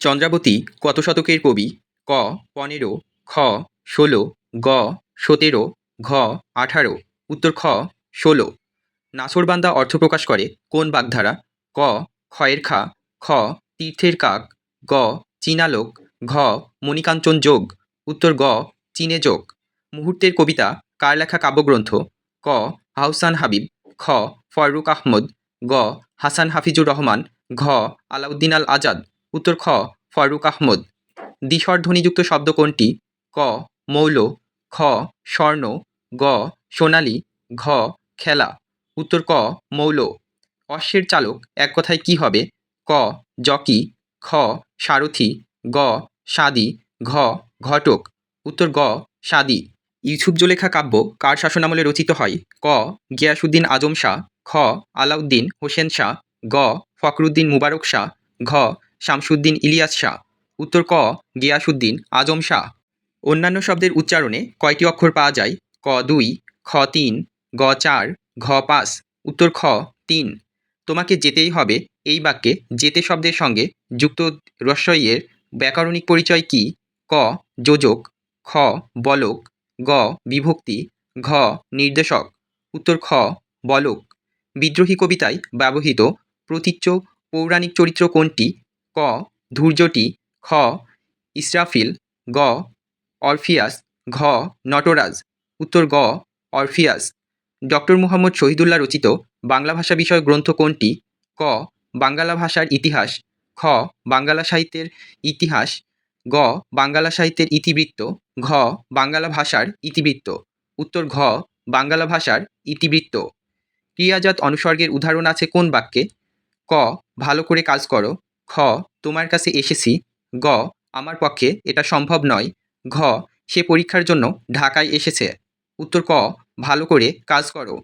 চন্দ্রাবতী কত শতকের কবি? ক, পনেরো, খ, ষোলো, গ, সতেরো, ঘ, আঠারো। উত্তর খ, ষোলো। নাসরবান্দা অর্থ প্রকাশ করে কোন বাগধারা? ক খয়ের খা, খ, তীর্থের কাক, গ, চীনালোক, ঘ, মণিকাঞ্চন যোগ। উত্তর গ, চীনে যোগ। মুহূর্তের কবিতা, কার লেখা কাব্যগ্রন্থ? ক হাউসান হাবিব। খ ফররুক আহমদ। গ, হাসান হাফিজুর রহমান। ঘ, আলাউদ্দিন আল আজাদ উত্তর খ ফররুক আহমদ। দ্বিস্বর ধ্বনিযুক্ত শব্দ কোনটি? ক, মৌল, খ, স্বর্ণ, গ, সোনালী, ঘ, খেলা। উত্তর ক, মৌল। অশ্বের চালক, এক কথায় কি হবে? ক, জকি, খ, সারথি, গ, সাদি, ঘ, ঘটক। উত্তর গ, সাদি। ইউসুফ জোলেখা কাব্য কার শাসনামলে রচিত হয়? ক গিয়াসুদ্দিন আজম শাহ, খ, আলাউদ্দিন হোসেন শাহ, গ, ফখরুদ্দিন মুবারক শাহ, ঘ শামসুদ্দিন ইলিয়াস শাহ। উত্তর ক, গিয়াসুদ্দিন আজম শাহ। অন্যান্য শব্দের উচ্চারণে কয়টি অক্ষর পাওয়া যায়? ক দুই, খ তিন, গ চার, ঘ পাঁচ। উত্তর খ তিন। তোমাকে যেতেই হবে। এই বাক্যে যেতে শব্দের সঙ্গে যুক্ত রস্বইয়ের ব্যাকরণিক পরিচয় কি? ক, যোজক। খ, বলক। গ, বিভক্তি। ঘ, নির্দেশক। উত্তর খ, বলক। বিদ্রোহী কবিতায় ব্যবহৃত প্রতীচ্য পৌরাণিক চরিত্র কোনটি? ক ধূর্যটি খ, ইসরাফিল, গ, অরফিয়াস, ঘ, নটরাজ। উত্তর গ, অরফিয়াস। ডক্টর মুহম্মদ শহীদুল্লাহ রচিত বাংলা ভাষা বিষয়ক গ্রন্থ কোনটি? ক বাঙ্গালা ভাষার ইতিহাস। খ বাঙ্গালা সাহিত্যের ইতিহাস। গ বাঙ্গালা সাহিত্যের ইতিবৃত্ত। ঘ বাঙ্গালা ভাষার ইতিবৃত্ত। উত্তর ঘ বাঙ্গালা ভাষার ইতিবৃত্ত। ক্রিয়াজাত অনুসর্গের উদাহরণ আছে কোন বাক্যে? ক, ভালো করে কাজ করো। খ, তোমার কাছে এসেছি। গ, আমার পক্ষে এটা সম্ভব নয়। ঘ, সে পরীক্ষার জন্য ঢাকায় এসেছে। উত্তর ক, ভালো করে কাজ করো।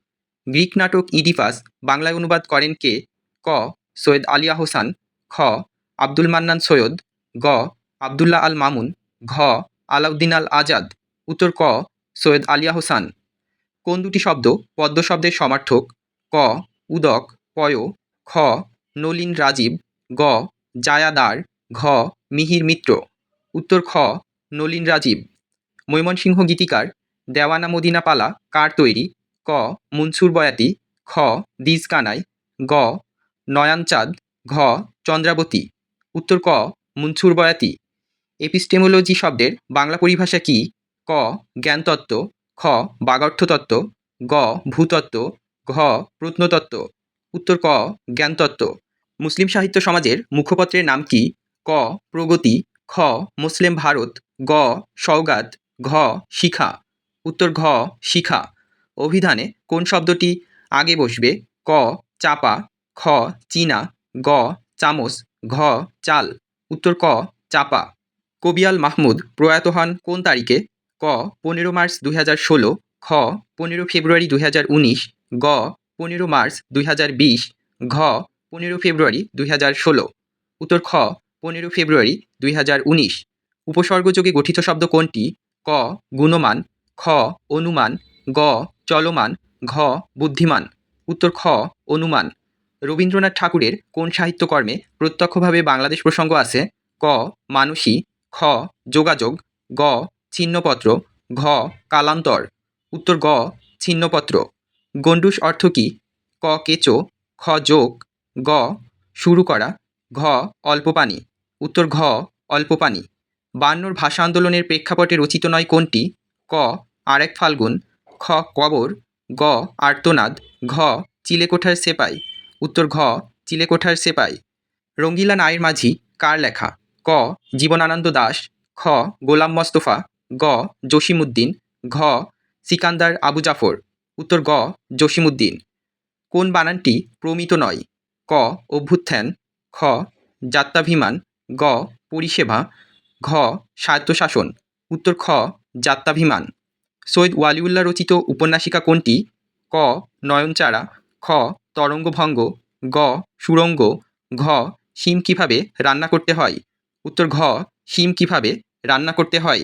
গ্রিক নাটক ইডিপাস বাংলায় অনুবাদ করেন কে? ক, সৈয়দ আলী আহসান। খ, আব্দুল মান্নান সৈয়দ। গ, আবদুল্লাহ আল মামুন। ঘ, আলাউদ্দিন আল আজাদ। উত্তর ক, সৈয়দ আলী আহসান। কোন দুটি শব্দ পদ্ম শব্দের সমার্থক? ক, উদক, পয়। খ, নলিন রাজীব। গ জায়াদার ঘ মিহির মিত্র। উত্তর খ নলিন রাজীব। ময়মনসিংহ গীতিকার দেওয়ানা মদিনা পালা কার তৈরি? ক মনসুর বয়াতি। খ দিজ কানাই। গ নয়ানচাঁদ। ঘ চন্দ্রাবতী। উত্তর ক মনসুর বয়াতি। এপিস্টেমোলজি শব্দের বাংলা পরিভাষা কি? ক জ্ঞানতত্ত্ব। খ বাগার্থতত্ত্ব। গ ভূতত্ত্ব। ঘ প্রত্নতত্ত্ব। উত্তর ক জ্ঞানতত্ত্ব। মুসলিম সাহিত্য সমাজের মুখপত্রের নাম কি? ক. প্রগতি, খ. মুসলিম ভারত, গ. সওগাত, ঘ. শিখা। উত্তর, ঘ. শিখা। অভিধানে কোন শব্দটি আগে বসবে? ক. চাপা, খ. চীনা, গ. চামচ, ঘ. চাল। উত্তর, ক. চাপা। কবিয়াল মাহমুদ প্রয়াত হন কোন তারিখে? ক. পনেরো মার্চ দুই হাজার ষোলো, খ. পনেরো ফেব্রুয়ারি দুই হাজার উনিশ, গ. পনেরো মার্চ দুই হাজার বিশ, ঘ. পনেরো ফেব্রুয়ারি দুই হাজার ষোলো। উত্তর খ, পনেরো ফেব্রুয়ারি দুই হাজার উনিশ। উপসর্গযোগে গঠিত শব্দ কোনটি? ক, গুণমান, খ, অনুমান, গ, চলমান, ঘ, বুদ্ধিমান। উত্তর খ, অনুমান। রবীন্দ্রনাথ ঠাকুরের কোন সাহিত্যকর্মে প্রত্যক্ষভাবে বাংলাদেশ প্রসঙ্গ আছে? ক, মানসী, খ, যোগাযোগ, গ, ছিন্নপত্র, ঘ, কালান্তর। উত্তর গ, ছিন্নপত্র। গণ্ডুস অর্থ কী? ক, কেচো, খ, যোগ গ, শুরু করা, ঘ, অল্প পানি। উত্তর ঘ, অল্প পানি। বায়ান্নর ভাষা আন্দোলনের প্রেক্ষাপটে রচিত নয় কোনটি? ক, আরেক ফাল্গুন। খ, কবর। গ, আর্তনাদ। ঘ, চিলেকোঠার সেপাই। উত্তর ঘ, চিলেকোঠার সেপাই। রঙ্গিলা নায়ের মাঝি, কার লেখা? ক, জীবনানন্দ দাস। খ, গোলাম মোস্তফা। গ জসিমুদ্দিন ঘ, সিকান্দার আবু জাফর। উত্তর গ জসিমুদ্দিন কোন বানানটি প্রমিত নয়? ক অভ্যুত্থান, খ যাত্রাভিমান গ পরিষেবা, ঘ স্বায়ত্তশাসন। উত্তর খ যাত্রাভিমান সৈয়দ ওয়ালিউল্লাহ রচিত উপন্যাসিকা কোনটি? ক নয়নচারা, খ তরঙ্গভঙ্গ, গ সুরঙ্গ, ঘ শিম কীভাবে রান্না করতে হয়? উত্তর ঘ শিম কীভাবে রান্না করতে হয়?